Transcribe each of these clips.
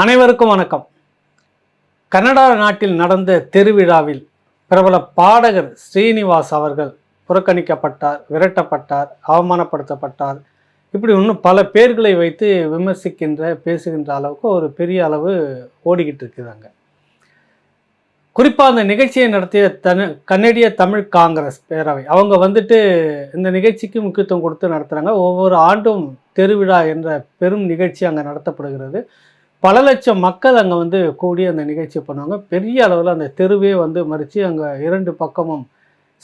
அனைவருக்கும் வணக்கம். கனடா நாட்டில் நடந்த திருவிழாவில் பிரபல பாடகர் ஸ்ரீனிவாஸ் அவர்கள் புறக்கணிக்கப்பட்டார் விரட்டப்பட்டார் அவமானப்படுத்தப்பட்டார். இப்படி இன்னும் பல பேர்களை வைத்து விமர்சிக்கின்ற பேசுகின்ற அளவுக்கு ஒரு பெரிய அளவு ஓடிக்கிட்டு இருக்குதாங்க குறிப்பாக அந்த நிகழ்ச்சியை நடத்திய தனு கன்னடிய தமிழ் காங்கிரஸ் பேரவை அவங்க வந்துட்டு இந்த நிகழ்ச்சிக்கு முக்கியத்துவம் கொடுத்து நடத்துகிறாங்க ஒவ்வொரு ஆண்டும் திருவிழா என்ற பெரும் நிகழ்ச்சி அங்கே நடத்தப்படுகிறது. பல லட்சம் மக்கள் அங்கே வந்து கூடி அந்த நிகழ்ச்சி பண்ணுவாங்க. பெரிய அளவில் அந்த தெருவே வந்து மறித்து அங்கே இரண்டு பக்கமும்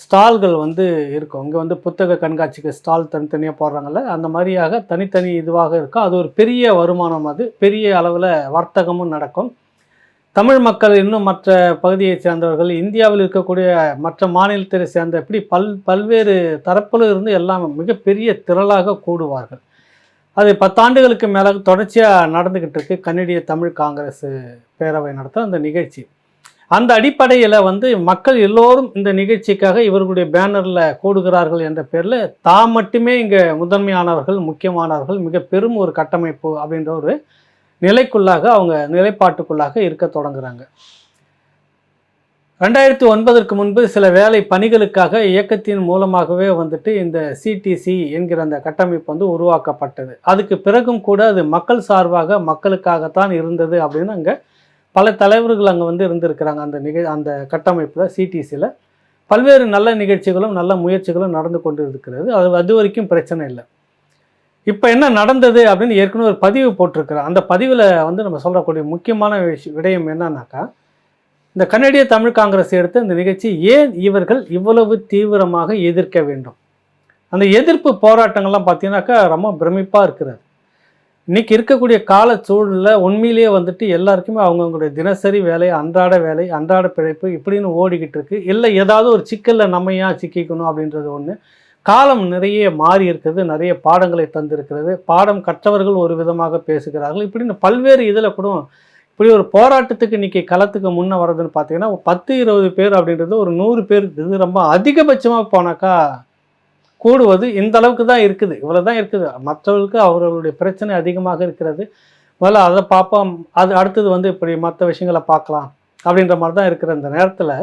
ஸ்டால்கள் வந்து இருக்கும். இங்கே வந்து புத்தக கண்காட்சிக்கு ஸ்டால் தனித்தனியாக போடுறாங்கல்ல அந்த மாதிரியாக தனித்தனி இதுவாக இருக்கும். அது ஒரு பெரிய வருமானம் அது. பெரிய அளவில் வர்த்தகமும் நடக்கும். தமிழ் மக்கள் இன்னும் மற்ற பகுதியை சேர்ந்தவர்கள் இந்தியாவில் இருக்கக்கூடிய மற்ற மாநிலத்தை சேர்ந்த இப்படி பல் பல்வேறு தரப்பில் இருந்து எல்லாம் மிகப்பெரிய திரளாக கூடுவார்கள். அது பத்தாண்டுகளுக்கு மேலே தொடர்ச்சியாக நடந்துக்கிட்டு இருக்கு. கன்னடிய தமிழ் காங்கிரஸ் பேரவை நடத்த அந்த நிகழ்ச்சி. அந்த அடிப்படையில் வந்து மக்கள் எல்லோரும் இந்த நிகழ்ச்சிக்காக இவர்களுடைய பேனரில் கூடுகிறார்கள் என்ற பேரில் தாம் மட்டுமே இங்கே முதன்மையானவர்கள் முக்கியமானவர்கள் மிக பெரும் ஒரு கட்டமைப்பு அப்படின்ற ஒரு நிலைக்குள்ளாக அவங்க நிலைப்பாட்டுக்குள்ளாக இருக்க தொடங்குறாங்க. ரெண்டாயிரத்தி ஒன்பதற்கு முன்பு சில வேலை பணிகளுக்காக இயக்கத்தின் மூலமாகவே வந்துட்டு இந்த சிடிசி என்கிற அந்த கட்டமைப்பு வந்து உருவாக்கப்பட்டது. அதுக்கு பிறகும் கூட அது மக்கள் சார்பாக மக்களுக்காகத்தான் இருந்தது அப்படின்னு அங்கே பல தலைவர்கள் அங்கே வந்து இருந்திருக்கிறாங்க அந்த நிக அந்த கட்டமைப்பில் சிடிசியில் பல்வேறு நல்ல நிகழ்ச்சிகளும் நல்ல முயற்சிகளும் நடந்து கொண்டு இருக்கிறது அது அது வரைக்கும் பிரச்சனை இல்லை. இப்போ என்ன நடந்தது அப்படின்னு ஏற்கனவே ஒரு பதிவு போட்டிருக்கிறேன் அந்த பதிவில் வந்து நம்ம சொல்லக்கூடிய முக்கியமான விஷயம் விடயம் என்னன்னாக்கா இந்த கனடிய தமிழ் காங்கிரஸ் எடுத்த இந்த நிகழ்ச்சி ஏன் இவர்கள் இவ்வளவு தீவிரமாக எதிர்க்க வேண்டும்? அந்த எதிர்ப்பு போராட்டங்கள்லாம் பார்த்தீங்கன்னாக்கா ரொம்ப பிரமிப்பாக இருக்கிறது. இன்றைக்கி இருக்கக்கூடிய கால சூழலில் உண்மையிலேயே வந்துட்டு எல்லாருக்குமே அவங்கவுங்களுடைய தினசரி வேலை அன்றாட வேலை அன்றாட பிழைப்பு இப்படின்னு ஓடிக்கிட்டு இருக்கு. இல்லை ஏதாவது ஒரு சிக்கலில் நம்ம ஏன் சிக்கிக்கணும் அப்படின்றது ஒன்று காலம் நிறைய மாறி இருக்கிறது நிறைய பாடங்களை தந்திருக்கிறது. பாடம் கற்றவர்கள் ஒரு விதமாக பேசுகிறார்கள். இப்படின்னு பல்வேறு இதில் கூட இப்படி ஒரு போராட்டத்துக்கு இன்றைக்கி களத்துக்கு முன்னே வர்றதுன்னு பார்த்தீங்கன்னா பத்து இருபது பேர் அப்படின்றது ஒரு நூறு பேர் இது ரொம்ப அதிகபட்சமாக போனாக்கா கூடுவது இந்த அளவுக்கு தான் இருக்குது. இவ்வளோ தான் இருக்குது. மற்றவர்களுக்கு அவர்களுடைய பிரச்சனை அதிகமாக இருக்கிறது. முதல்ல அதை பார்ப்போம். அது அடுத்தது வந்து இப்படி மற்ற விஷயங்களை பார்க்கலாம் அப்படின்ற மாதிரி தான் இருக்கிற இந்த நேரத்தில்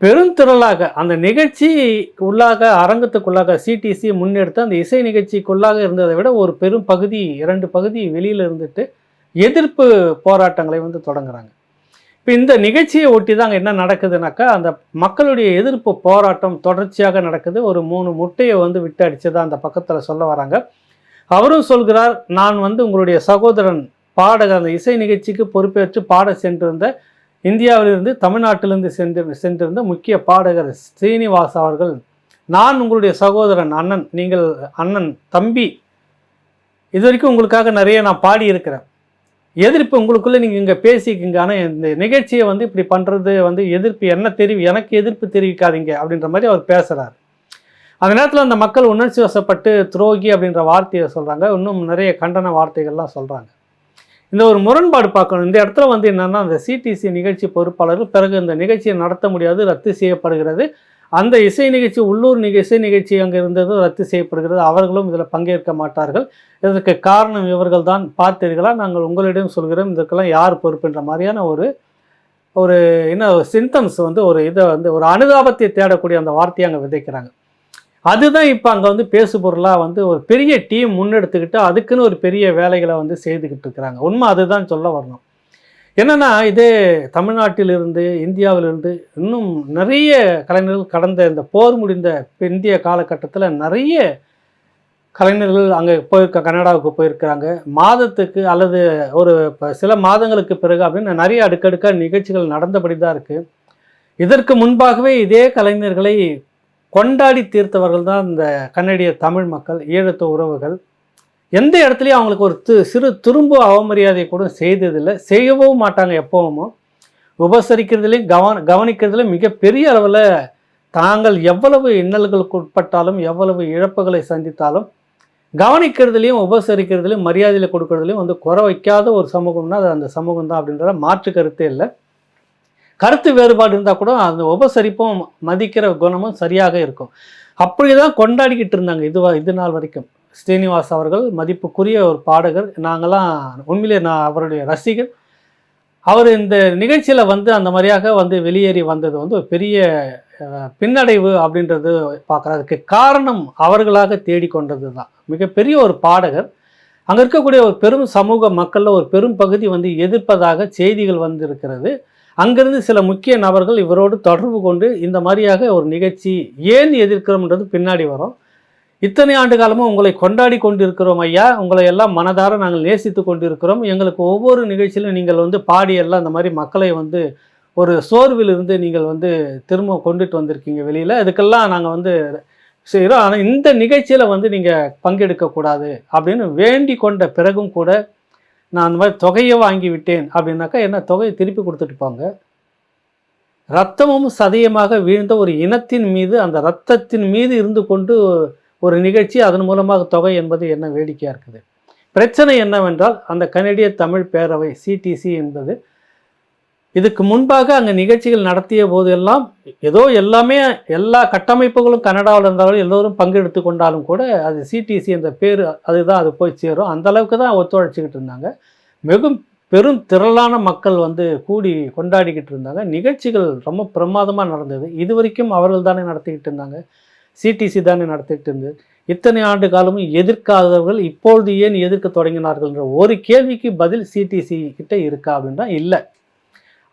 பெருந்திரளாக அந்த நிகழ்ச்சி உள்ளாக அரங்கத்துக்குள்ளாக சிடிசி முன்னெடுத்து அந்த இசை நிகழ்ச்சிக்குள்ளாக இருந்ததை விட ஒரு பெரும் பகுதி இரண்டு பகுதி வெளியில் இருந்துட்டு எதிர்ப்பு போராட்டங்களை வந்து தொடங்குறாங்க. இப்போ இந்த நிகழ்ச்சியை ஒட்டி தான் என்ன நடக்குதுனாக்கா அந்த மக்களுடைய எதிர்ப்பு போராட்டம் தொடர்ச்சியாக நடக்குது. ஒரு மூணு முட்டையை வந்து விட்டு அடித்ததாக அந்த பக்கத்தில் சொல்ல வராங்க. அவரும் சொல்கிறார் நான் வந்து உங்களுடைய சகோதரன் பாடகர் அந்த இசை நிகழ்ச்சிக்கு பொறுப்பேற்று பாட சென்றிருந்த இந்தியாவிலிருந்து தமிழ்நாட்டிலிருந்து சென்று சென்றிருந்த முக்கிய பாடகர் ஸ்ரீனிவாஸ் அவர்கள் நான் உங்களுடைய சகோதரன் அண்ணன் நீங்கள் அண்ணன் தம்பி இது வரைக்கும் உங்களுக்காக நிறைய நான் பாடியிருக்கிறேன். எதிர்ப்பு உங்களுக்குள்ளே நீங்கள் இங்கே பேசிக்கிங்க. ஆனால் இந்த நிகழ்ச்சியை வந்து இப்படி பண்ணுறது வந்து எதிர்ப்பு என்ன தெரிவி எனக்கு எதிர்ப்பு தெரிவிக்காதீங்க அப்படின்ற மாதிரி அவர் பேசுகிறார் அந்த நேரத்தில் அந்த மக்கள் உணர்ச்சி வசப்பட்டு துரோகி அப்படின்ற வார்த்தையை சொல்கிறாங்க இன்னும் நிறைய கண்டன வார்த்தைகள்லாம் சொல்கிறாங்க இந்த ஒரு முரண்பாடு பார்க்கணும். இந்த இடத்துல வந்து என்னென்னா அந்த சிடிசி நிகழ்ச்சி பொறுப்பாளர்கள் பிறகு இந்த நிகழ்ச்சியை நடத்த முடியாது ரத்து செய்யப்படுகிறது. அந்த இசை நிகழ்ச்சி உள்ளூர் இசை நிகழ்ச்சி அங்கே இருந்தது ரத்து செய்யப்படுகிறது. அவர்களும் இதில் பங்கேற்க மாட்டார்கள். இதற்கு காரணம் இவர்கள் தான் பார்த்தீர்களா? நாங்கள் உங்களிடம் சொல்கிறோம். இதற்கெல்லாம் யார் பொறுப்புன்ற மாதிரியான ஒரு ஒரு என்ன சிம்டம்ஸ் வந்து ஒரு இதை வந்து ஒரு அனுதாபத்தை தேடக்கூடிய அந்த வார்த்தையை அங்கே விதைக்கிறாங்க. அதுதான் இப்போ அங்கே வந்து பேசுபொருளாக வந்து ஒரு பெரிய டீம் முன்னெடுத்துக்கிட்டு அதுக்குன்னு ஒரு பெரிய வேலைகளை வந்து செய்துக்கிட்டு இருக்கிறாங்க. உண்மை அதுதான் சொல்ல வரணும். என்னென்னா இதே தமிழ்நாட்டிலிருந்து இந்தியாவிலிருந்து இன்னும் நிறைய கலைஞர்கள் கடந்த இந்த போர் முடிந்த இந்திய காலகட்டத்தில் நிறைய கலைஞர்கள் அங்கே போயிருக்க கனடாவுக்கு போயிருக்கிறாங்க. மாதத்துக்கு அல்லது ஒரு சில மாதங்களுக்கு பிறகு அப்படின்னு நிறைய அடுக்கடுக்காக நிகழ்ச்சிகள் நடந்தபடி தான் இருக்குது இதற்கு முன்பாகவே இதே கலைஞர்களை கொண்டாடி தீர்த்தவர்கள் தான் இந்த கன்னடிய தமிழ் மக்கள் ஈழத்து உறவுகள். எந்த இடத்துலையும் அவங்களுக்கு ஒரு து சிறு திரும்ப அவமரியாதை கூட செய்ததில்லை. செய்யவும் மாட்டாங்க எப்போவுமோ. உபசரிக்கிறதுலையும் கவன கவனிக்கிறதுலையும் மிகப்பெரிய அளவில் தாங்கள் எவ்வளவு இன்னல்களுக்கு உட்பட்டாலும் எவ்வளவு இழப்புகளை சந்தித்தாலும் கவனிக்கிறதுலையும் உபசரிக்கிறதுலையும் மரியாதையில் கொடுக்கறதுலையும் வந்து குறை வைக்காத ஒரு சமூகம்னா அது அந்த சமூகம் தான் அப்படின்றத மாற்று கருத்தே இல்லை. கருத்து வேறுபாடு இருந்தால் கூட அந்த உபசரிப்பும் மதிக்கிற குணமும் சரியாக இருக்கும். அப்படி தான் கொண்டாடிக்கிட்டு இருந்தாங்க இதுவா இது நாள் வரைக்கும். ஸ்ரீனிவாஸ் அவர்கள் மதிப்புக்குரிய ஒரு பாடகர். நாங்கள்லாம் உண்மையிலே நான் அவருடைய ரசிகர் அவர் இந்த நிகழ்ச்சியில் வந்து அந்த மாதிரியாக வந்து வெளியேறி வந்தது வந்து ஒரு பெரிய பின்னடைவு அப்படின்றது பார்க்குறதுக்கு காரணம் அவர்களாக தேடிக்கொண்டது தான் மிகப்பெரிய ஒரு பாடகர். அங்கே இருக்கக்கூடிய ஒரு பெரும் சமூக மக்களில் ஒரு பெரும் பகுதி வந்து எதிர்ப்பதாக செய்திகள் வந்திருக்கிறது. அங்கிருந்து சில முக்கிய நபர்கள் இவரோடு தொடர்பு கொண்டு இந்த மாதிரியாக ஒரு நிகழ்ச்சி ஏன் எதிர்க்கிறோம்ன்றது பின்னாடி வரும். இத்தனை ஆண்டு காலமும் உங்களை கொண்டாடி கொண்டிருக்கிறோம் ஐயா. உங்களை எல்லாம் மனதார நாங்கள் நேசித்து கொண்டிருக்கிறோம். எங்களுக்கு ஒவ்வொரு நிகழ்ச்சியிலும் நீங்கள் வந்து பாடி எல்லாம் மாதிரி மக்களை வந்து ஒரு சோர்விலிருந்து நீங்கள் வந்து திரும்ப கொண்டுட்டு வந்திருக்கீங்க வெளியில். இதுக்கெல்லாம் நாங்கள் வந்து செய்கிறோம் ஆனால் இந்த நிகழ்ச்சியில் வந்து நீங்கள் பங்கெடுக்கக்கூடாது அப்படின்னு வேண்டி கொண்ட பிறகும் கூட நான் அந்த மாதிரி தொகையை வாங்கி விட்டேன் அப்படின்னாக்கா என்ன தொகையை திருப்பி கொடுத்துட்டு போங்க. ரத்தமும் சதயமாக வீழ்ந்த ஒரு இனத்தின் மீது அந்த ரத்தத்தின் மீது இருந்து கொண்டு ஒரு நிகழ்ச்சி அதன் மூலமாக தொகை என்பது என்ன வேடிக்கையாக இருக்குது? பிரச்சனை என்னவென்றால் அந்த கனடிய தமிழ் பேரவை சிடிசி என்பது இதுக்கு முன்பாக அங்கே நிகழ்ச்சிகள் நடத்திய போதெல்லாம் ஏதோ எல்லாமே எல்லா கட்டமைப்புகளும் கனடாவில் இருந்தாலும் எல்லோரும் பங்கெடுத்து கொண்டாலும் கூட அது சிடிசி என்ற பேர் அதுதான் அது போய் சேரும். அந்த அளவுக்கு தான் ஒத்துழைச்சிக்கிட்டு இருந்தாங்க. மிகவும் பெரும் திரளான மக்கள் வந்து கூடி கொண்டாடிக்கிட்டு இருந்தாங்க. நிகழ்ச்சிகள் ரொம்ப பிரமாதமாக நடந்தது. இது வரைக்கும் அவர்கள் தானே நடத்திக்கிட்டு இருந்தாங்க. சிடிசி தானே நடத்திட்டு இருந்தது இத்தனை ஆண்டு காலமும் எதிர்க்காதவர்கள் இப்பொழுது ஏன் எதிர்க்க தொடங்கினார்கள்ன்ற ஒரு கேள்விக்கு பதில் சிடிசி கிட்ட இருக்கா அப்படின்னா இல்லை.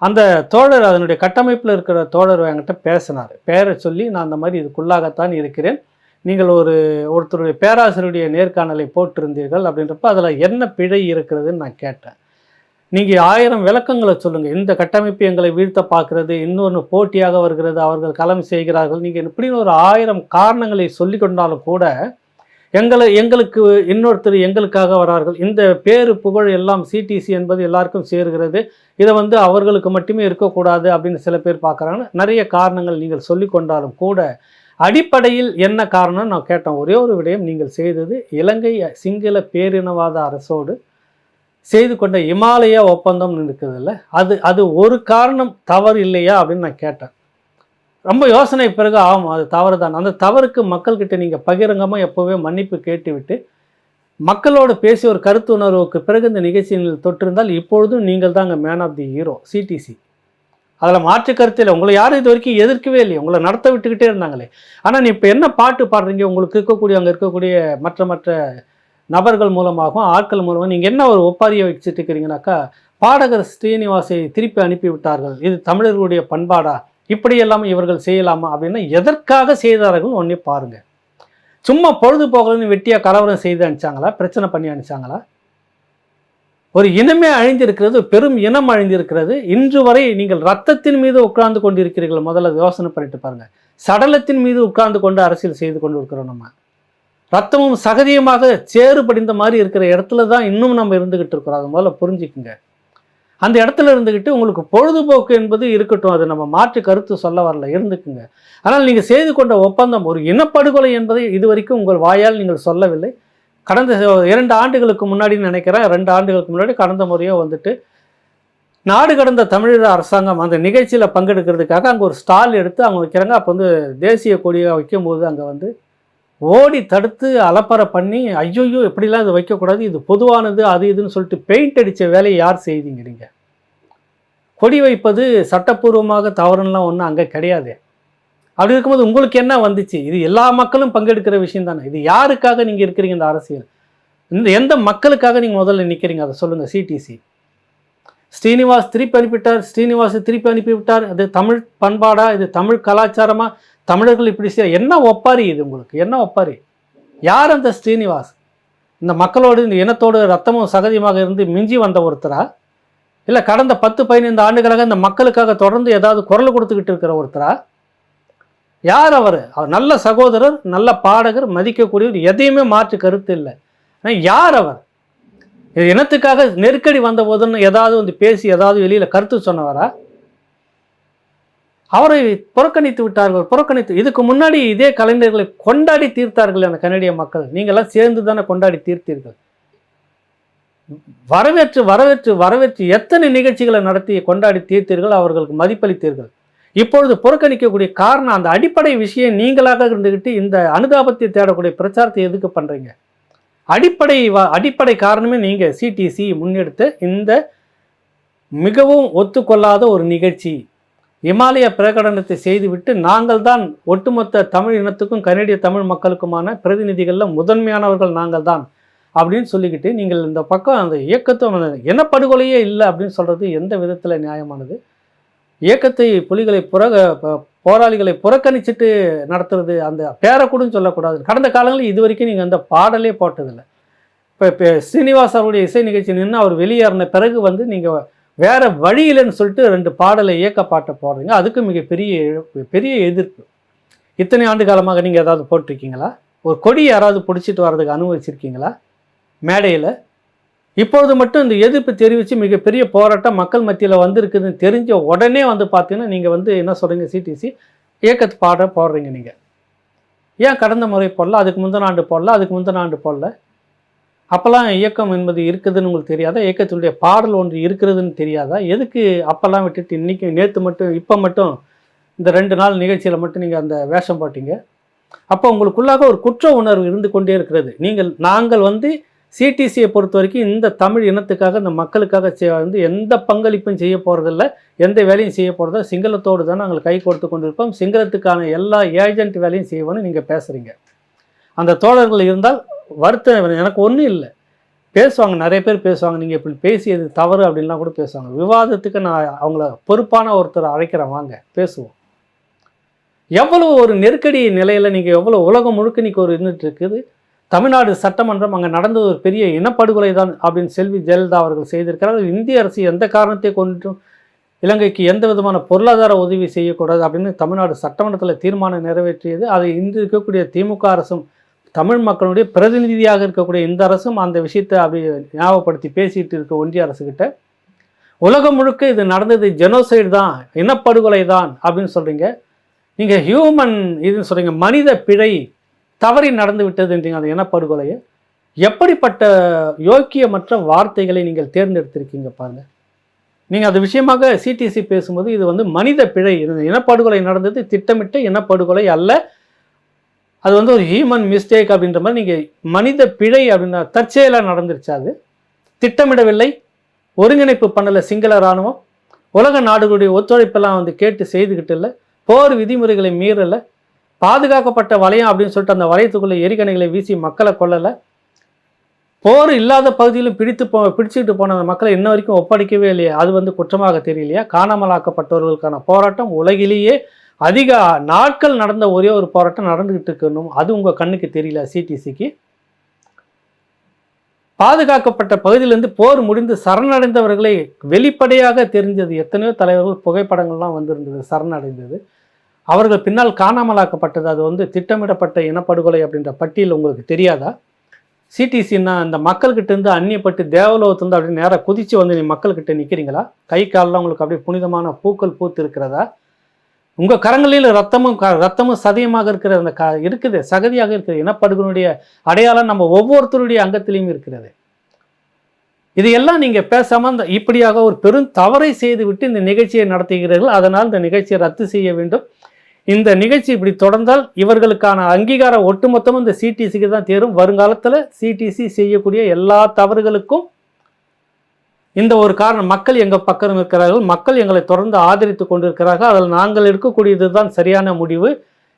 அந்த தோழர் அதனுடைய கட்டமைப்பில் இருக்கிற தோழர் என்கிட்ட பேசினார். பேரை சொல்லி நான் அந்த மாதிரி இதுக்குள்ளாகத்தான் இருக்கிறேன். நீங்கள் ஒரு ஒருத்தருடைய பேராசிரியருடைய நேர்காணலை போட்டிருந்தீர்கள் அப்படின்றப்ப அதில் என்ன பிழை இருக்கிறதுன்னு நான் கேட்டேன். நீங்கள் ஆயிரம் விளக்கங்களை சொல்லுங்கள் இந்த கட்டமைப்பு எங்களை வீழ்த்த பார்க்கிறது இன்னொன்று போட்டியாக வருகிறது அவர்கள் களம் செய்கிறார்கள். நீங்கள் இப்படின்னு ஒரு ஆயிரம் காரணங்களை சொல்லி கொண்டாலும் கூட எங்களை எங்களுக்கு இன்னொருத்தர் எங்களுக்காக வரார்கள். இந்த பேரு புகழ் எல்லாம் சிடிசி என்பது எல்லாருக்கும் சேர்கிறது. இதை வந்து அவர்களுக்கு மட்டுமே இருக்கக்கூடாது அப்படின்னு சில பேர் பார்க்குறாங்க. நிறைய காரணங்கள் நீங்கள் சொல்லி கொண்டாலும் கூட அடிப்படையில் என்ன காரணம் நான் கேட்டேன். ஒரே ஒரு விடயம் நீங்கள் செய்தது இலங்கை சிங்கள பேரினவாத அரசோடு செய்து கொண்ட இமாலய ஒப்பந்தம் இருக்குதுல்ல அது அது ஒரு காரணம் தவறு இல்லையா அப்படின்னு நான் கேட்டேன். ரொம்ப யோசனை பிறகு ஆமாம் அது தவறு தான் அந்த தவறுக்கு மக்கள்கிட்ட நீங்கள் பகிரங்கமாக எப்போவே மன்னிப்பு கேட்டுவிட்டு மக்களோடு பேசி ஒரு கருத்து உணர்வுக்கு பிறகு இந்த நிகழ்ச்சியில் தொற்றிருந்தால் இப்பொழுதும் நீங்கள் தான் அங்கே man of the hero CDC அதில் மாற்று கருத்தில் உங்களை யாரும் இது வரைக்கும் எதிர்க்கவே இல்லையே. உங்களை நடத்த விட்டுக்கிட்டே இருந்தாங்களே. ஆனால் நீ இப்போ என்ன பாட்டு பாடுறீங்க? உங்களுக்கு இருக்கக்கூடிய அங்கே இருக்கக்கூடிய மற்ற மற்ற நபர்கள் மூலமாகவும் ஆட்கள் மூலமாக நீங்கள் என்ன ஒரு ஒப்பாரியை வச்சுட்டு இருக்கிறீங்கனாக்கா பாடகர் ஸ்ரீனிவாசை திருப்பி அனுப்பி விட்டார்கள் இது தமிழர்களுடைய பண்பாடா? இப்படியெல்லாம் இவர்கள் செய்யலாமா? அப்படின்னா எதற்காக செய்தார்கள் ஒன்றே பாருங்கள் சும்மா பொழுதுபோகலன்னு வெட்டியாக கலவரம் செய்து அனுப்பிச்சாங்களா? பிரச்சனை பண்ணி அனுப்பிச்சாங்களா? ஒரு இனமே அழிந்திருக்கிறது பெரும் இனம் அழிந்திருக்கிறது. இன்று வரை நீங்கள் ரத்தத்தின் மீது உட்கார்ந்து கொண்டிருக்கிறீர்கள். முதல்ல யோசனை பண்ணிட்டு பாருங்கள் சடலத்தின் மீது உட்கார்ந்து கொண்டு அரசியல் செய்து கொண்டு இருக்கிறோம் நம்ம. ரத்தமும் சகதியமாக சேறு படிந்த மாதிரி இருக்கிற இடத்துல தான் இன்னும் நம்ம இருந்துக்கிட்டு இருக்கிறோம். அது முதல்ல புரிஞ்சுக்குங்க. அந்த இடத்துல இருந்துக்கிட்டு உங்களுக்கு பொழுதுபோக்கு என்பது இருக்கட்டும். அது நம்ம மாற்று கருத்து சொல்ல வரல இருந்துக்குங்க. ஆனால் நீங்கள் செய்து கொண்ட ஒப்பந்தம் ஒரு இனப்படுகொலை என்பதை இதுவரைக்கும் உங்கள் வாயால் நீங்கள் சொல்லவில்லை. கடந்த இரண்டு ஆண்டுகளுக்கு முன்னாடி நினைக்கிறேன் ரெண்டு ஆண்டுகளுக்கு முன்னாடி கடந்த முறையோ வந்துட்டு நாடு கடந்த தமிழக அரசாங்கம் அந்த நிகழ்ச்சியில் பங்கெடுக்கிறதுக்காக அங்கே ஒரு ஸ்டால் எடுத்து அவங்க வைக்கிறாங்க. அப்போ வந்து தேசிய கொடியை வைக்கும்போது அங்கே வந்து ஓடி தடுத்து அலப்பறை பண்ணி ஐயோயோ எப்படிலாம் இது வைக்கக்கூடாது? இது பொதுவானது அது இதுன்னு சொல்லிட்டு பெயிண்ட் அடித்த வேலையை யார் செய்தீங்க நீங்கள் கொடி வைப்பது சட்டப்பூர்வமாக தவறுலாம் ஒன்றும் அங்கே கிடையாது. அப்படி இருக்கும்போது உங்களுக்கு என்ன வந்துச்சு? இது எல்லா மக்களும் பங்கெடுக்கிற விஷயம் தானே. இது யாருக்காக நீங்கள் இருக்கிறீங்க இந்த அரசியல்? இந்த எந்த மக்களுக்காக நீங்கள் முதல்ல நிற்கிறீங்க அதை சொல்லுங்கள் சிடிசி ஸ்ரீனிவாஸ் திருப்பி அனுப்பிவிட்டார் ஸ்ரீனிவாஸ் திருப்பி அனுப்பிவிட்டார். அது தமிழ் பண்பாடா? இது தமிழ் கலாச்சாரமாக தமிழர்கள் இப்படி செய்ய என்ன ஒப்பாரி இது உங்களுக்கு? என்ன ஒப்பாரி? யார் அந்த ஸ்ரீனிவாஸ்? இந்த மக்களோடு இந்த இனத்தோடு ரத்தமும் சகதியுமாக இருந்து மிஞ்சி வந்த ஒருத்தரா? இல்லை கடந்த பத்து பதினைந்து ஆண்டுகளாக இந்த மக்களுக்காக தொடர்ந்து ஏதாவது குரல் கொடுத்துக்கிட்டு இருக்கிற ஒருத்தரா? யார் அவர்? அவர் நல்ல சகோதரர் நல்ல பாடகர் மதிக்கக்கூடியவர் எதையுமே மாற்று கருத்து இல்லை. ஆனால் யார் அவர்? இனத்துக்காக நெருக்கடி வந்த போதுன்னு ஏதாவது வந்து பேசி ஏதாவது வெளியில் கருத்து சொன்னவரா? அவரை புறக்கணித்து விட்டார்கள். புறக்கணித்து இதுக்கு முன்னாடி இதே கலைஞர்களை கொண்டாடி தீர்த்தார்கள் அந்த கனடிய மக்கள். நீங்கள்லாம் சேர்ந்து தானே கொண்டாடி தீர்த்தீர்கள். வரவேற்று வரவேற்று வரவேற்று எத்தனை நிகழ்ச்சிகளை நடத்தி கொண்டாடி தீர்த்தீர்கள் அவர்களுக்கு மதிப்பளித்தீர்கள். இப்பொழுது புறக்கணிக்கக்கூடிய காரணம் அந்த அடிப்படை விஷயம் நீங்களாக இருந்துக்கிட்டு இந்த அனுதாபத்தை தேடக்கூடிய பிரச்சாரத்தை எதுக்கு பண்ணுறீங்க அடிப்படை வ- அடிப்படை காரணமே நீங்கள் சிடிசி முன்னெடுத்து இந்த மிகவும் ஒத்துக்கொள்ளாத ஒரு நிகழ்ச்சி. இமாலய பிரகடனத்தை செய்துவிட்டு நாங்கள் தான் ஒட்டுமொத்த தமிழ் இனத்துக்கும் கனடிய தமிழ் மக்களுக்குமான பிரதிநிதிகளில் முதன்மையானவர்கள் நாங்கள் தான் அப்படின்னு சொல்லிக்கிட்டு நீங்கள் இந்த பக்கம் அந்த இயக்கத்தை படுகொலையே இல்லை அப்படின்னு சொல்கிறது எந்த விதத்தில் நியாயமானது? இயக்கத்தை புலிகளை புறக போராளிகளை புறக்கணிச்சிட்டு நடத்துறது அந்த பேரக்கூடும் சொல்லக்கூடாது. கடந்த காலங்களில் இது வரைக்கும் நீங்கள் அந்த பாடலே போட்டதில்லை. இப்போ இப்போ ஸ்ரீனிவாஸ் அவருடைய இசை நிகழ்ச்சி நின்று அவர் வெளியேறின பிறகு வந்து நீங்கள் வேற வழி இல்லைன்னு சொல்லிட்டு ரெண்டு பாடலை இயக்க பாட்டை போடுறீங்க. அதுக்கு மிகப்பெரிய பெரிய பெரிய எதிர்ப்பு. இத்தனை ஆண்டு காலமாக நீங்கள் ஏதாவது போட்டிருக்கீங்களா? ஒரு கொடி யாராவது பிடிச்சிட்டு வர்றதுக்கு அனுபவிச்சிருக்கீங்களா? மேடையில்? இப்பொழுது மட்டும் இந்த எதிர்ப்பு தெரிவித்து மிகப்பெரிய போராட்டம் மக்கள் மத்தியில் வந்திருக்குதுன்னு தெரிஞ்ச உடனே வந்து பார்த்தீங்கன்னா நீங்கள் வந்து என்ன சொல்கிறீங்க சிடிசி இயக்கத்து பாட போடுறீங்க நீங்கள் ஏன் கடந்த முறை போடல? அதுக்கு முந்தின ஆண்டு போடல? அதுக்கு முந்தின ஆண்டு போடல? அப்போல்லாம் இயக்கம் என்பது இருக்குதுன்னு உங்களுக்கு தெரியாதா? இயக்கத்தினுடைய பாடல் ஒன்று இருக்கிறதுன்னு தெரியாதா? எதுக்கு அப்போல்லாம் விட்டுட்டு இன்றைக்கி நேற்று மட்டும் இப்போ மட்டும் இந்த ரெண்டு நாள் நிகழ்ச்சியில் மட்டும் நீங்கள் அந்த வேஷம் போட்டீங்க? அப்போ உங்களுக்குள்ளாக ஒரு குற்ற உணர்வு இருந்து கொண்டே இருக்கிறது. நீங்கள் நாங்கள் வந்து சிடிசியை பொறுத்த வரைக்கும் இந்த தமிழ் இனத்துக்காக இந்த மக்களுக்காக வந்து எந்த பங்களிப்பும் செய்ய போகிறதில்ல எந்த வேலையும் செய்ய போகிறதா சிங்களத்தோடு தான் நாங்கள் கை கொடுத்து கொண்டிருப்போம் சிங்களத்துக்கான எல்லா ஏஜென்ட் வேலையும் செய்வோன்னு நீங்கள் பேசுகிறீங்க அந்த தோழர்கள் இருந்தால் வருத்தம் எனக்கு ஒன்றும் இல்லை. பேசுவாங்க நிறைய பேர் பேசுவாங்க நீங்கள் இப்படி பேசியது தவறு அப்படின்லாம் கூட பேசுவாங்க. விவாதத்துக்கு நான் அவங்கள பொறுப்பான ஒருத்தர் அழைக்கிறேன் வாங்க பேசுவோம். எவ்வளோ ஒரு நெருக்கடி நிலையில் நீங்கள் எவ்வளோ உலகம் முழுக்க இன்னைக்கு ஒரு இருந்துட்டு இருக்குது. தமிழ்நாடு சட்டமன்றம் அங்கே நடந்தது ஒரு பெரிய இனப்படுகொலை தான் அப்படின்னு செல்வி ஜெயலலிதா அவர்கள் செய்திருக்கிறார். இந்திய அரசு எந்த காரணத்தை கொண்டும் இலங்கைக்கு எந்த விதமான பொருளாதார உதவி செய்யக்கூடாது அப்படின்னு தமிழ்நாடு சட்டமன்றத்தில் தீர்மானம் நிறைவேற்றியது. அதை இன்று இருக்கக்கூடிய திமுக அரசும் தமிழ் மக்களுடைய பிரதிநிதியாக இருக்கக்கூடிய இந்த அரசும் அந்த விஷயத்தை அப்படி ஞாபகப்படுத்தி பேசிட்டு இருக்க ஒன்றிய அரசுக்கிட்ட உலகம் முழுக்க இது நடந்தது ஜெனோசைடு தான் இனப்படுகொலை தான் அப்படின்னு சொல்கிறீங்க நீங்கள் ஹியூமன் இதுன்னு சொல்கிறீங்க மனித பிழை தவறி நடந்து விட்டதுன்றீங்க அந்த இனப்படுகொலையை. எப்படிப்பட்ட யோக்கியமற்ற வார்த்தைகளை நீங்கள் தேர்ந்தெடுத்திருக்கீங்க பாருங்க. நீங்கள் அது விஷயமாக சிடிசி பேசும்போது இது வந்து மனித பிழை இது இனப்படுகொலை நடந்தது திட்டமிட்ட இனப்படுகொலை அல்ல அது வந்து ஒரு ஹியூமன் மிஸ்டேக் அப்படின்ற மாதிரி நீங்கள் மனித பிழை அப்படின்னா தற்செயலாக நடந்துருச்சு அது. திட்டமிடவில்லை ஒருங்கிணைப்பு பண்ணலை சிங்கள இராணுவம். உலக நாடுகளுடைய ஒத்துழைப்பெல்லாம் வந்து கேட்டு செய்துக்கிட்டு இல்லை. போர் விதிமுறைகளை மீறலை. பாதுகாக்கப்பட்ட வலயம் அப்படின்னு சொல்லிட்டு அந்த வலயத்துக்குள்ளே எரிகணைகளை வீசி மக்களை கொல்லலை. போர் இல்லாத பகுதியிலும் பிடித்து போ பிடிச்சிக்கிட்டு போன அந்த மக்களை இன்ன வரைக்கும் ஒப்படைக்கவே இல்லையா. அது வந்து குற்றமாக தெரியலையா? காணாமலாக்கப்பட்டவர்களுக்கான போராட்டம் உலகிலேயே அதிக நாட்கள் நடந்த ஒரே ஒரு போராட்டம் நடந்துக்கிட்டு இருக்கணும். அது உங்கள் கண்ணுக்கு தெரியல சிடிசிக்கு பாதுகாக்கப்பட்ட பகுதியிலேருந்து போர் முடிந்து சரணடைந்தவர்களை வெளிப்படையாக தெரிஞ்சது. எத்தனையோ தலைவர்கள் புகைப்படங்கள்லாம் வந்திருந்தது சரணடைந்தது. அவர்கள் பின்னால் காணாமலாக்கப்பட்டது. அது வந்து திட்டமிடப்பட்ட இனப்படுகொலை அப்படின்ற பட்டியல் உங்களுக்கு தெரியாதா? சிடிசின்னா அந்த மக்கள்கிட்ட இருந்து அந்நியப்பட்டு தேவலோகத்துலேருந்து அப்படியே நேராக குதித்து வந்து நீ மக்கள்கிட்ட நிற்கிறீங்களா கை காலெல்லாம் உங்களுக்கு அப்படியே புனிதமான பூக்கள் பூத்து இருக்கிறதா உங்கள் கரங்களில் ரத்தமும் க ரத்தமும் சதயமாக இருக்கிற அந்த க இருக்குது சகதியாக இருக்குது. இனப்படுகொலையுடைய அடையாளம் நம்ம ஒவ்வொருத்தருடைய அங்கத்திலையும் இருக்கிறது. இதையெல்லாம் நீங்கள் பேசாமல் இந்த இப்படியாக ஒரு பெரும் தவறை செய்துவிட்டு இந்த நிகழ்ச்சியை நடத்துகிறீர்கள். அதனால் இந்த நிகழ்ச்சியை ரத்து செய்ய வேண்டும். இந்த நிகழ்ச்சி இப்படி தொடர்ந்தால் இவர்களுக்கான அங்கீகாரம் ஒட்டுமொத்தமும் இந்த சிடிசிக்கு தான் தேரும். வருங்காலத்தில் சிடிசி செய்யக்கூடிய எல்லா தவறுகளுக்கும் இந்த ஒரு காரணம் மக்கள் எங்கள் பக்கம் இருக்கிறார்கள் மக்கள் எங்களை தொடர்ந்து ஆதரித்து கொண்டிருக்கிறார்கள். அதில் நாங்கள் இருக்கக்கூடியது தான் சரியான முடிவு.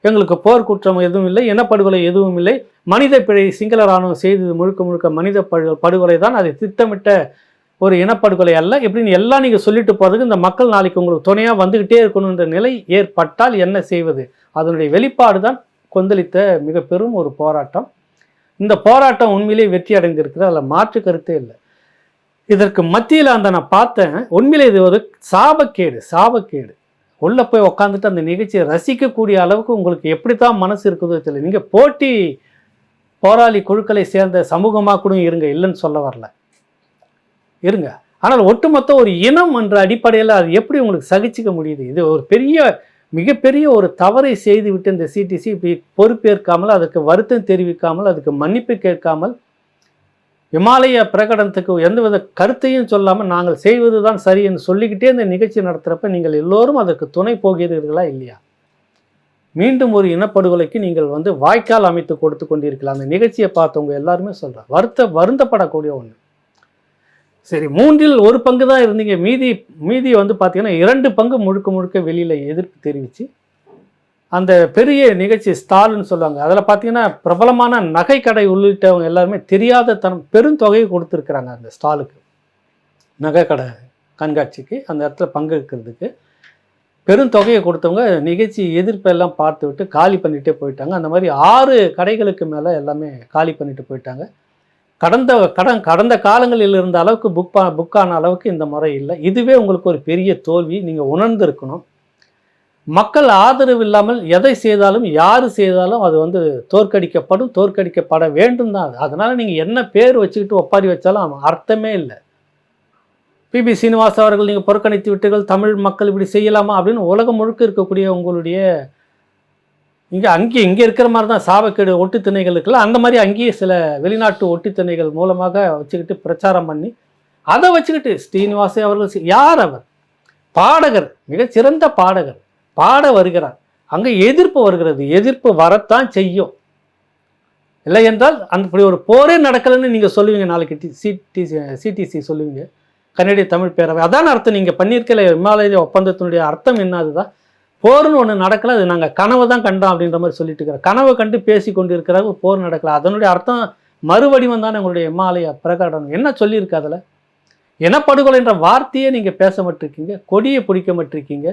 எங்களுக்கு போர் குற்றம் எதுவும் இல்லை இனப்படுகொலை எதுவும் இல்லை. மனித பிழை சிங்கள இராணுவம் செய்தது முழுக்க முழுக்க மனித படு படுகொலை தான். அதை திட்டமிட்ட ஒரு இனப்படுகொலை அல்ல. இப்படின்னு எல்லாம் நீங்கள் சொல்லிட்டு போகிறதுக்கு இந்த மக்கள் நாளைக்கு உங்களுக்கு துணையாக வந்துக்கிட்டே இருக்கணுன்ற நிலை ஏற்பட்டால் என்ன செய்வது? அதனுடைய வெளிப்பாடு தான் கொந்தளித்த மிக பெரும் ஒரு போராட்டம். இந்த போராட்டம் உண்மையிலேயே வெற்றி அடைந்திருக்கிறது. அதில் மாற்று கருத்தே இல்லை. இதற்கு மத்தியில் அந்த நான் பார்த்தேன் உண்மையிலே இது ஒரு சாபக்கேடு சாபக்கேடு. உள்ளே போய் உக்காந்துட்டு அந்த நிகழ்ச்சியை ரசிக்கக்கூடிய அளவுக்கு உங்களுக்கு எப்படி தான் மனசு இருக்குதோ தெரியல. நீங்கள் போட்டி போராளி குழுக்களை சேர்ந்த சமூகமாக கூட இருங்க இல்லைன்னு சொல்ல வரல. இருங்க. ஆனால் ஒட்டுமொத்த ஒரு இனம் என்ற அடிப்படையில் அது எப்படி உங்களுக்கு சகிச்சிக்க முடியுது? இது ஒரு பெரிய மிகப்பெரிய ஒரு தவறை செய்துவிட்டு இந்த சிடிசி இப்படி பொறுப்பேற்காமல் அதுக்கு வருத்தம் தெரிவிக்காமல் அதுக்கு மன்னிப்பு கேட்காமல் இமாலய பிரகடனத்துக்கு எந்தவித கருத்தையும் சொல்லாமல் நாங்கள் செய்வது தான் சரி என்று சொல்லிக்கிட்டே இந்த நிகழ்ச்சி நடத்துகிறப்ப நீங்கள் எல்லோரும் அதற்கு துணை போகிறீர்களா இல்லையா? மீண்டும் ஒரு இனப்படுகொலைக்கு நீங்கள் வந்து வாய்க்கால் அமைத்து கொடுத்து கொண்டிருக்கலாம் அந்த நிகழ்ச்சியை பார்த்தவங்க எல்லாருமே சொல்கிறார் வருத்த வருந்தப்படக்கூடிய ஒன்று சரி மூன்றில் ஒரு பங்கு தான் இருந்தீங்க. மீதி மீதி வந்து பார்த்தீங்கன்னா இரண்டு பங்கு முழுக்க முழுக்க வெளியில் எதிர்ப்பு தெரிவித்து அந்த பெரிய நிகழ்ச்சி ஸ்டால்னு சொல்லுவாங்க. அதில் பார்த்தீங்கன்னா பிரபலமான நகை கடை உள்ளிட்டவங்க எல்லாருமே தெரியாத தனம் பெருந்தொகையை கொடுத்துருக்குறாங்க அந்த ஸ்டாலுக்கு. நகை கடை கண்காட்சிக்கு அந்த இடத்துல பங்கெடுக்கிறதுக்கு பெருந்தொகையை கொடுத்தவங்க நிகழ்ச்சி எதிர்ப்பெல்லாம் பார்த்து விட்டு காலி பண்ணிகிட்டே போயிட்டாங்க. அந்த மாதிரி ஆறு கடைகளுக்கு மேலே எல்லாமே காலி பண்ணிட்டு போயிட்டாங்க. கடந்த கடன் கடந்த காலங்களில் இருந்த அளவுக்கு புக் புக்கான அளவுக்கு இந்த முறை இல்லை. இதுவே உங்களுக்கு ஒரு பெரிய தோல்வி. நீங்கள் உணர்ந்திருக்கணும். மக்கள் ஆதரவு இல்லாமல் எதை செய்தாலும் யார் செய்தாலும் அது வந்து தோற்கடிக்கப்படும் தோற்கடிக்கப்பட வேண்டும் தான் அதனால் நீங்கள் என்ன பேர் வச்சுக்கிட்டு ஒப்பாரி வச்சாலும் அர்த்தமே இல்லை. பிபி சீனிவாஸ் அவர்கள் நீங்கள் புறக்கணித்து விட்டீர்கள் தமிழ் மக்கள் இப்படி செய்யலாமா? அப்படின்னு உலகம் முழுக்க இருக்கக்கூடிய உங்களுடைய இங்கே அங்கே இங்கே இருக்கிற மாதிரி தான் சாபக்கேடு ஒட்டுத்திணைகள் இருக்குல்ல அந்த மாதிரி அங்கேயே சில வெளிநாட்டு ஒட்டுத்திணைகள் மூலமாக வச்சுக்கிட்டு பிரச்சாரம் பண்ணி அதை வச்சுக்கிட்டு ஸ்ரீனிவாசே அவர்கள் யார் அவர்? பாடகர் மிகச்சிறந்த பாடகர். பாட வருகிறார். அங்கே எதிர்ப்பு வருகிறது. எதிர்ப்பு வரத்தான் செய்யும். இல்லை என்றால் அந்த இப்படி ஒரு போரே நடக்கலைன்னு நீங்கள் சொல்லுவீங்க நாளைக்கு டி சிடிசி சிடிசி சொல்லுவீங்க. கன்னடிய தமிழ் பேரவை. அதான் அர்த்தம் நீங்கள் பண்ணியிருக்கல இமாலய ஒப்பந்தத்தினுடைய அர்த்தம் என்ன அதுதான்? போர்னு ஒன்று நடக்கலை அது நாங்கள் கனவு தான் கண்டோம் அப்படின்ற மாதிரி சொல்லிட்டு இருக்கிறோம் கனவை கண்டு பேசி கொண்டு இருக்கிறாங்க போர் நடக்கலை. அதனுடைய அர்த்தம் மறுவடிவம் தானே உங்களுடைய இமாலய பிரகடனம். என்ன சொல்லியிருக்கு அதில்? இனப்படுகொலை என்ற வார்த்தையே நீங்கள் பேச மாட்டிருக்கீங்க கொடியை பிடிக்க மாட்டிருக்கீங்க.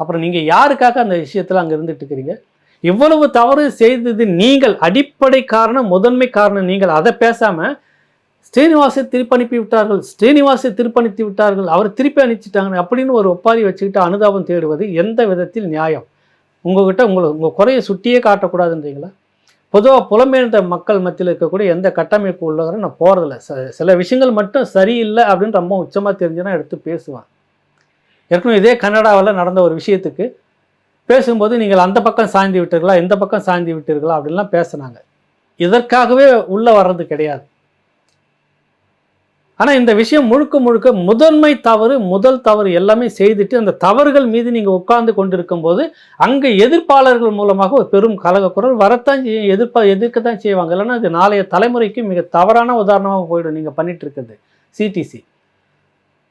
அப்புறம் நீங்கள் யாருக்காக அந்த விஷயத்தில் அங்கே இருந்துட்டு இருக்கிறீங்க? இவ்வளவு தவறு செய்தது நீங்கள் அடிப்படை காரணம் முதன்மை காரணம் நீங்கள். அதை பேசாமல் ஸ்ரீனிவாசை திருப்பி அனுப்பி விட்டார்கள் ஸ்ரீனிவாசை திருப்பி அனுப்பி விட்டார்கள் அவர் திருப்பி அனுப்பிச்சிட்டாங்க அப்படின்னு ஒரு ஒப்பாரி வச்சுக்கிட்டு அனுதாபம் தேடுவது எந்த விதத்தில் நியாயம்? உங்ககிட்ட உங்களை உங்கள் குறையை சுட்டியே காட்டக்கூடாதுன்றீங்களா? பொதுவாக புலம்பெயர்ந்த மக்கள் மத்தியில் இருக்கக்கூடிய எந்த கட்டமைப்பு உள்ளவரை நான் போகிறதில்ல ச சில விஷயங்கள் மட்டும் சரியில்லை அப்படின்னு ரொம்ப உச்சமாக தெரிஞ்சுன்னா எடுத்து பேசுவேன் ஏற்கனவே இதே கனடாவில் நடந்த ஒரு விஷயத்துக்கு பேசும்போது நீங்கள் அந்த பக்கம் சாய்ந்து விட்டீர்களா இந்த பக்கம் சாய்ந்து விட்டீர்களா அப்படின்லாம் பேசுனாங்க. இதற்காகவே உள்ளே வர்றது கிடையாது. ஆனால் இந்த விஷயம் முழுக்க முழுக்க முதன்மை தவறு முதல் தவறு எல்லாமே செய்துட்டு அந்த தவறுகள் மீது நீங்கள் உட்கார்ந்து கொண்டிருக்கும் போது அங்கே எதிர்ப்பாளர்கள் மூலமாக ஒரு பெரும் கலகக்குரல் வரத்தான் செய்யும் எதிர்ப்பா எதிர்க்க தான் செய்வாங்க. இல்லைன்னா அது நாளைய தலைமுறைக்கு மிக தவறான உதாரணமாக போயிடும் நீங்கள் பண்ணிட்டு இருக்கிறது. சிடிசி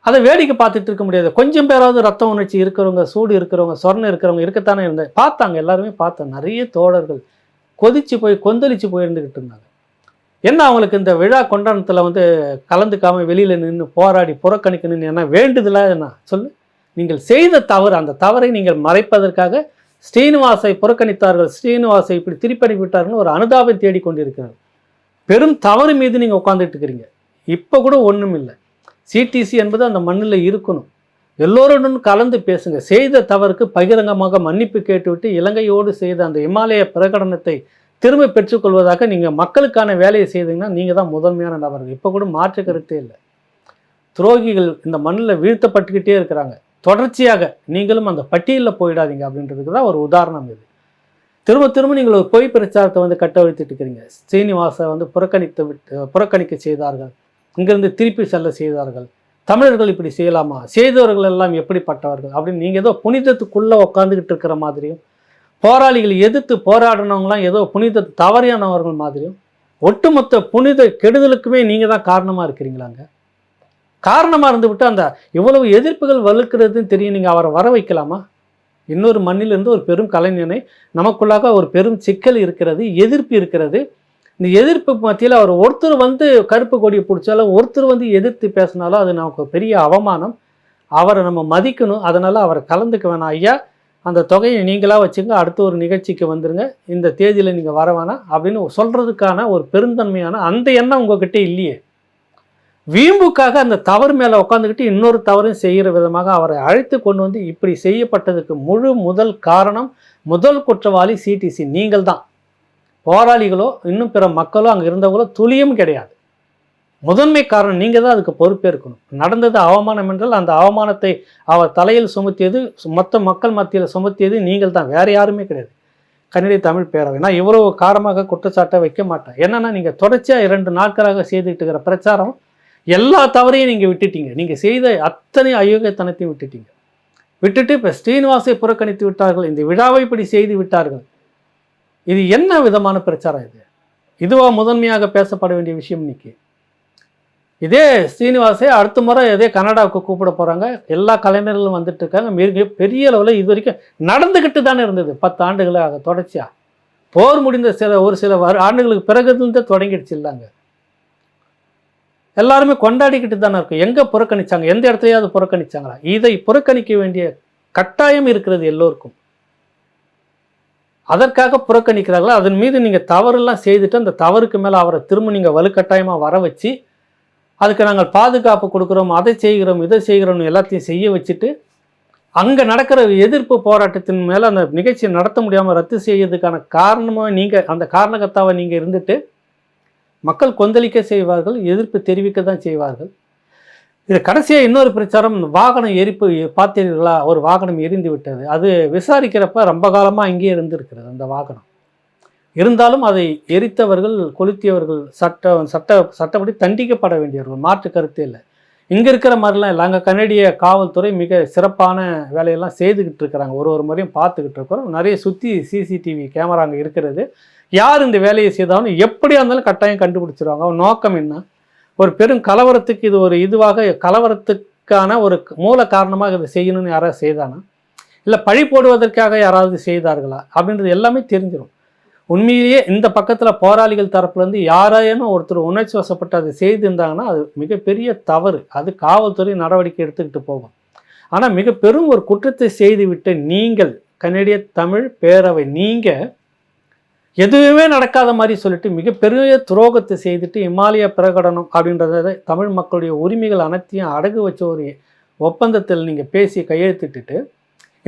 அதை வேடிக்கை பார்த்துட்டு இருக்க முடியாது. கொஞ்சம் பேராவது ரத்த உணர்ச்சி இருக்கிறவங்க சூடு இருக்கிறவங்க சொர்ணம் இருக்கிறவங்க இருக்கத்தானே இருந்தாங்க பார்த்தாங்க எல்லாருமே பார்த்தோம் நிறைய தோழர்கள் கொதிச்சு போய் கொந்தளிச்சு போய் இருந்துக்கிட்டு இருந்தாங்க. என்ன அவங்களுக்கு இந்த விழா கொண்டாடத்தில் வந்து கலந்துக்காமல் வெளியில் நின்று போராடி புறக்கணிக்கணும்னு என்ன வேண்டுதலாக என்ன? சொல்லு. நீங்கள் செய்த தவறு அந்த தவறை நீங்கள் மறைப்பதற்காக ஸ்ரீனிவாசை புறக்கணித்தார்கள். ஸ்ரீனிவாசை இப்படி திருப்பி விட்டார்கள் ஒரு அனுதாபம் தேடிக்கொண்டிருக்கிறார் பெரும் தவறு மீது நீங்கள் உட்காந்துட்டு இருக்கிறீங்க. இப்போ கூட ஒன்றும் இல்லை சிடிசி என்பது அந்த மண்ணில் இருக்கணும். எல்லோருடன் கலந்து பேசுங்க. செய்த தவறுக்கு பகிரங்கமாக மன்னிப்பு கேட்டுவிட்டு இலங்கையோடு செய்த அந்த இமாலய பிரகடனத்தை திரும்ப பெற்றுக்கொள்வதாக நீங்கள் மக்களுக்கான வேலையை செய்தீங்கன்னா நீங்கள் தான் முதன்மையான நபர்கள். இப்போ கூட மாற்று கருத்தே இல்லை. துரோகிகள் இந்த மண்ணில் வீழ்த்தப்பட்டுக்கிட்டே இருக்கிறாங்க. தொடர்ச்சியாக நீங்களும் அந்த பட்டியலில் போயிடாதீங்க அப்படின்றதுக்கு தான் ஒரு உதாரணம் இது. திரும்ப திரும்ப நீங்கள் ஒரு பொய் பிரச்சாரத்தை வந்து கட்டவிழ்த்துட்டு இருக்கிறீங்க. ஸ்ரீனிவாசை வந்து புறக்கணித்து விட்டு புறக்கணிக்க செய்தார்கள். இங்கிருந்து திருப்பி செல்ல செய்தார்கள். தமிழர்கள் இப்படி செய்யலாமா? செய்தவர்கள் எல்லாம் எப்படிப்பட்டவர்கள்? அப்படின்னு நீங்கள் ஏதோ புனிதத்துக்குள்ளே உட்காந்துக்கிட்டு இருக்கிற மாதிரியும் போராளிகளை எதிர்த்து போராடினவங்களாம் ஏதோ புனித தவறியானவர்கள் மாதிரியும் ஒட்டுமொத்த புனித கெடுதலுக்குமே நீங்கள் தான் காரணமாக இருக்கிறீங்களாங்க? காரணமாக இருந்துவிட்டு அந்த இவ்வளவு எதிர்ப்புகள் வலுக்கிறதுன்னு தெரியும். நீங்கள் அவரை வர வைக்கலாமா? இன்னொரு மண்ணிலிருந்து ஒரு பெரும் கலைஞனை நமக்குள்ளாக ஒரு பெரும் சிக்கல் இருக்கிறது எதிர்ப்பு இருக்கிறது. இந்த எதிர்ப்பு மத்தியில் அவர் ஒருத்தர் வந்து கருப்பு கொடியை பிடிச்சாலும் ஒருத்தர் வந்து எதிர்த்து பேசினாலும் அது நமக்கு பெரிய அவமானம். அவரை நம்ம மதிக்கணும். அதனால் அவரை கலந்துக்க வேணாம் ஐயா. அந்த தொகையை நீங்களாக வச்சுங்க. அடுத்த ஒரு நிகழ்ச்சிக்கு வந்துருங்க. இந்த தேதியில் நீங்கள் வர வேணாம் அப்படின்னு சொல்கிறதுக்கான ஒரு பெருந்தன்மையான அந்த எண்ணம் உங்ககிட்ட இல்லையே. வீம்புக்காக அந்த தவறு மேலே உட்காந்துக்கிட்டு இன்னொரு தவறும் செய்கிற விதமாக அவரை அழைத்து கொண்டு வந்து இப்படி செய்யப்பட்டதுக்கு முழு முதல் காரணம் முதல் குற்றவாளி சிடிசி நீங்கள் தான் போராளிகளோ இன்னும் பிற மக்களோ அங்கே இருந்தவங்களோ துளியும் கிடையாது. முதன்மை காரணம் நீங்கள் தான் அதுக்கு பொறுப்பேற்கணும் நடந்தது அவமானம் என்றால் அந்த அவமானத்தை அவர் தலையில் சுமத்தியது மொத்த மக்கள் மத்தியில் சுமத்தியது நீங்கள் தான் வேறு யாருமே கிடையாது. கன்னடி தமிழ் பேரவை. நான் இவ்வளவு காரமாக குற்றச்சாட்டை வைக்க மாட்டேன். என்னென்னா நீங்கள் தொடர்ச்சியாக இரண்டு நாட்களாக செய்துக்கிட்டு இருக்கிற பிரச்சாரம் எல்லா தவறையும் நீங்கள் விட்டுட்டீங்க. நீங்கள் செய்த அத்தனை அயோக்கியத்தனத்தையும் விட்டுட்டீங்க. விட்டுட்டு இப்போ ஸ்ரீனிவாசை புறக்கணித்து விட்டார்கள். இந்த விழாவை இப்படி செய்து விட்டார்கள். இது என்ன விதமான பிரச்சாரம் இது? இதுவா முதன்மையாக பேசப்பட வேண்டிய விஷயம் இன்னைக்கு? இதே ஸ்ரீனிவாசே அடுத்த முறை இதே கனடாவுக்கு கூப்பிட போகிறாங்க எல்லா கலைஞர்களும் வந்துட்டு இருக்காங்க. மிக பெரிய அளவில் இது வரைக்கும் நடந்துக்கிட்டு தானே இருந்தது. பத்து ஆண்டுகளாக தொடர்ச்சியாக போர் முடிந்த சில ஒரு சில வரு ஆண்டுகளுக்கு பிறகுலேருந்து தொடங்கிடுச்சு இல்லைங்க. எல்லாருமே கொண்டாடிக்கிட்டு தானே இருக்கும் எங்கே புறக்கணிச்சாங்க? எந்த இடத்துலையாவது புறக்கணிச்சாங்களா? இதை புறக்கணிக்க வேண்டிய கட்டாயம் இருக்கிறது எல்லோருக்கும். அதற்காக புறக்கணிக்கிறார்களா? அதன் மீது நீங்கள் தவறெல்லாம் செய்துட்டு அந்த தவறுக்கு மேலே அவரை திரும்ப நீங்கள் வலுக்கட்டாயமாக வர வச்சு அதுக்கு நாங்கள் பாதுகாப்பு கொடுக்குறோம் அதை செய்கிறோம் இதை செய்கிறோம் எல்லாத்தையும் செய்ய வச்சுட்டு அங்கே நடக்கிற எதிர்ப்பு போராட்டத்தின் மேலே அந்த நிகழ்ச்சியை நடத்த முடியாமல் ரத்து செய்யறதுக்கான காரணமாக நீங்கள் அந்த காரணகத்தாவை நீங்கள் இருந்துட்டு மக்கள் கொந்தளிக்க செய்வார்கள் எதிர்ப்பு தெரிவிக்க தான் செய்வார்கள். இது கடைசியாக இன்னொரு பிரச்சாரம் வாகனம் எரிப்பு பார்த்தீர்களா? ஒரு வாகனம் எரிந்து விட்டது. அது விசாரிக்கிறப்ப ரொம்ப காலமாக அங்கேயே இருந்திருக்கிறது அந்த வாகனம். இருந்தாலும் அதை எரித்தவர்கள் கொளுத்தியவர்கள் சட்ட சட்ட சட்டப்படி தண்டிக்கப்பட வேண்டியவர்கள் மாற்று கருத்து இல்லை. இங்கே இருக்கிற மாதிரிலாம் இல்லை. அங்கே கனடிய காவல்துறை மிக சிறப்பான வேலையெல்லாம் செய்துக்கிட்டு இருக்கிறாங்க. ஒரு ஒரு முறையும் பார்த்துக்கிட்டு இருக்கிறோம். நிறைய சுற்றி சிசிடிவி கேமரா அங்கே இருக்கிறது. யார் இந்த வேலையை செய்தாலும் எப்படியா இருந்தாலும் கட்டாயம் கண்டுபிடிச்சிருவாங்க. அவன் நோக்கம் என்ன? ஒரு பெரும் கலவரத்துக்கு இது ஒரு இதுவாக கலவரத்துக்கான ஒரு மூல காரணமாக இதை செய்யணும்னு யாராவது செய்தானா? இல்லை பழி போடுவதற்காக யாராவது செய்தார்களா? அப்படின்றது எல்லாமே தெரிஞ்சிடும் உண்மையிலேயே இந்த பக்கத்தில் போராளிகள் தரப்புலேருந்து யாராயனும் ஒருத்தர் உணர்ச்சி வசப்பட்டு அதை செய்திருந்தாங்கன்னா அது மிகப்பெரிய தவறு. அது காவல்துறை நடவடிக்கை எடுத்துக்கிட்டு போகும். ஆனால் மிக பெரும் ஒரு குற்றத்தை செய்துவிட்டு நீங்கள் கனடிய தமிழ் பேரவை நீங்கள் எதுவுமே நடக்காத மாதிரி சொல்லிட்டு மிகப்பெரிய துரோகத்தை செய்துட்டு இமாலய பிரகடனம் அப்படின்றத தமிழ் மக்களுடைய உரிமைகள் அனைத்தையும் அடகு வச்ச ஒரு ஒப்பந்தத்தில் நீங்கள் பேசி கையெழுத்திட்டுட்டு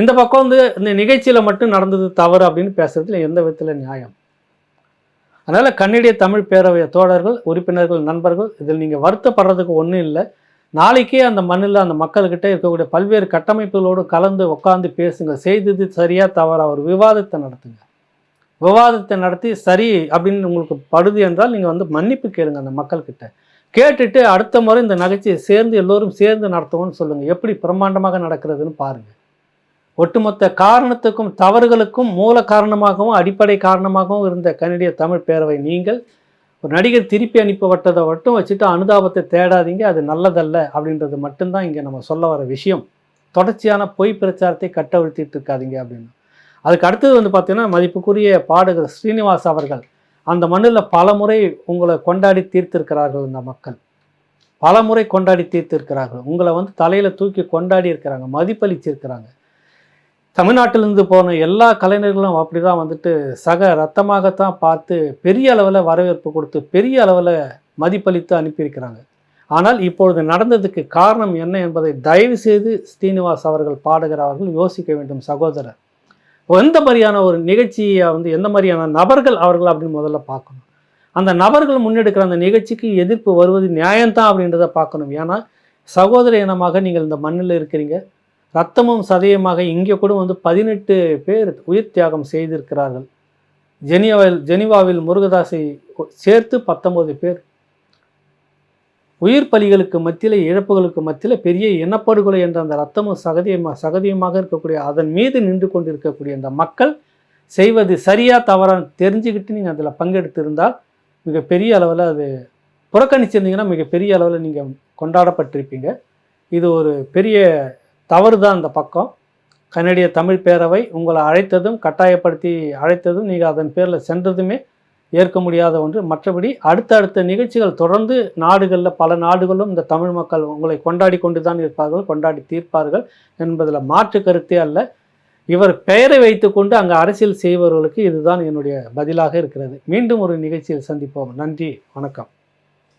இந்த பக்கம் வந்து இந்த நிகழ்ச்சியில் மட்டும் நடந்தது தவறு அப்படின்னு பேசுறதுல எந்த விதத்தில் நியாயம்? அதனால் கன்னடிய தமிழ் பேரவை தோழர்கள் உறுப்பினர்கள் நண்பர்கள் இதில் நீங்கள் வருத்தப்படுறதுக்கு ஒன்றும் இல்லை. நாளைக்கே அந்த மண்ணில் அந்த மக்கள்கிட்ட இருக்கக்கூடிய பல்வேறு கட்டமைப்புகளோடு கலந்து உட்காந்து பேசுங்க. செய்தது சரியாக தவறா? ஒரு விவாதத்தை நடத்துங்க. விவாதத்தை நடத்தி சரி அப்படின்னு உங்களுக்கு படுது என்றால் நீங்கள் வந்து மன்னிப்பு கேளுங்க அந்த மக்கள்கிட்ட. கேட்டுட்டு அடுத்த முறை இந்த நகைச்சியை சேர்ந்து எல்லோரும் சேர்ந்து நடத்துவோம்னு சொல்லுங்கள் எப்படி பிரம்மாண்டமாக நடக்கிறதுன்னு பாருங்கள் ஒட்டுமொத்த காரணத்துக்கும் தவறுகளுக்கும் மூல காரணமாகவும் அடிப்படை காரணமாகவும் இருந்த கனடிய தமிழ் பேரவை நீங்கள் ஒரு நடிகர் திருப்பி அனுப்பப்பட்டதை மட்டும் வச்சுட்டு அனுதாபத்தை தேடாதீங்க. அது நல்லதல்ல அப்படின்றது மட்டும்தான் இங்கே நம்ம சொல்ல வர விஷயம். தொடர்ச்சியான பொய் பிரச்சாரத்தை கட்டவிழ்த்திட்டு இருக்காதீங்க அப்படின்னு. அதுக்கு அடுத்தது வந்து பார்த்திங்கன்னா மதிப்புக்குரிய பாடகர் ஸ்ரீனிவாஸ் அவர்கள். அந்த மண்ணில் பல முறை உங்களை கொண்டாடி தீர்த்திருக்கிறார்கள் இந்த மக்கள். பல முறை கொண்டாடி தீர்த்திருக்கிறார்கள். உங்களை வந்து தலையில் தூக்கி கொண்டாடி இருக்கிறாங்க மதிப்பளிச்சிருக்கிறாங்க. தமிழ்நாட்டிலிருந்து போன எல்லா கலைஞர்களும் அப்படி தான் வந்துட்டு சக ரத்தமாகத்தான் பார்த்து பெரிய அளவில் வரவேற்பு கொடுத்து பெரிய அளவில் மதிப்பளித்து அனுப்பியிருக்கிறாங்க. ஆனால் இப்பொழுது நடந்ததுக்கு காரணம் என்ன என்பதை தயவு செய்து ஸ்ரீனிவாஸ் அவர்கள் பாடுகிற அவர்கள் யோசிக்க வேண்டும் சகோதரர். எந்த மாதிரியான ஒரு நிகழ்ச்சியை வந்து எந்த மாதிரியான நபர்கள் அவர்கள் அப்படின்னு முதல்ல பார்க்கணும். அந்த நபர்கள் முன்னெடுக்கிற அந்த நிகழ்ச்சிக்கு எதிர்ப்பு வருவது நியாயம்தான் அப்படின்றத பார்க்கணும். ஏன்னா சகோதர இனமாக நீங்கள் இந்த மண்ணில் இருக்கிறீங்க. ரத்தமும் சதயமாக இங்கே கூட வந்து பதினெட்டு பேர் உயிர் தியாகம் செய்திருக்கிறார்கள். ஜெனியாவில் ஜெனிவாவில் முருகதாசை சேர்த்து பத்தொன்பது பேர். உயிர் பலிகளுக்கு மத்தியில் இழப்புகளுக்கு மத்தியில் பெரிய இனப்படுகொலை என்ற அந்த ரத்தமும் சகதியமாக சகதியமாக இருக்கக்கூடிய அதன் மீது நின்று கொண்டிருக்கக்கூடிய அந்த மக்கள் செய்வது சரியாக தவறாக தெரிஞ்சுக்கிட்டு நீங்கள் அதில் பங்கெடுத்து இருந்தால் மிகப்பெரிய அளவில் அது புறக்கணிச்சிருந்தீங்கன்னா மிகப்பெரிய அளவில் நீங்கள் கொண்டாடப்பட்டிருப்பீங்க. இது ஒரு பெரிய தவறு தான் அந்த பக்கம். கனடிய தமிழ் பேரவை உங்களை அழைத்ததும் கட்டாயப்படுத்தி அழைத்ததும் நீங்கள் அதன் பேரில் சென்றதுமே ஏற்க முடியாத ஒன்று. மற்றபடி அடுத்தடுத்த நிகழ்ச்சிகள் தொடர்ந்து நாடுகளில் பல நாடுகளும் இந்த தமிழ் மக்கள் உங்களை கொண்டாடி கொண்டு தான் இருப்பார்கள் கொண்டாடி தீர்ப்பார்கள் என்பதில் மாற்று கருத்தே அல்ல. இவர் பெயரை வைத்துக்கொண்டு அங்கே அரசியல் செய்பவர்களுக்கு இதுதான் என்னுடைய பதிலாக இருக்கிறது. மீண்டும் ஒரு நிகழ்ச்சியில் சந்திப்போம். நன்றி வணக்கம்.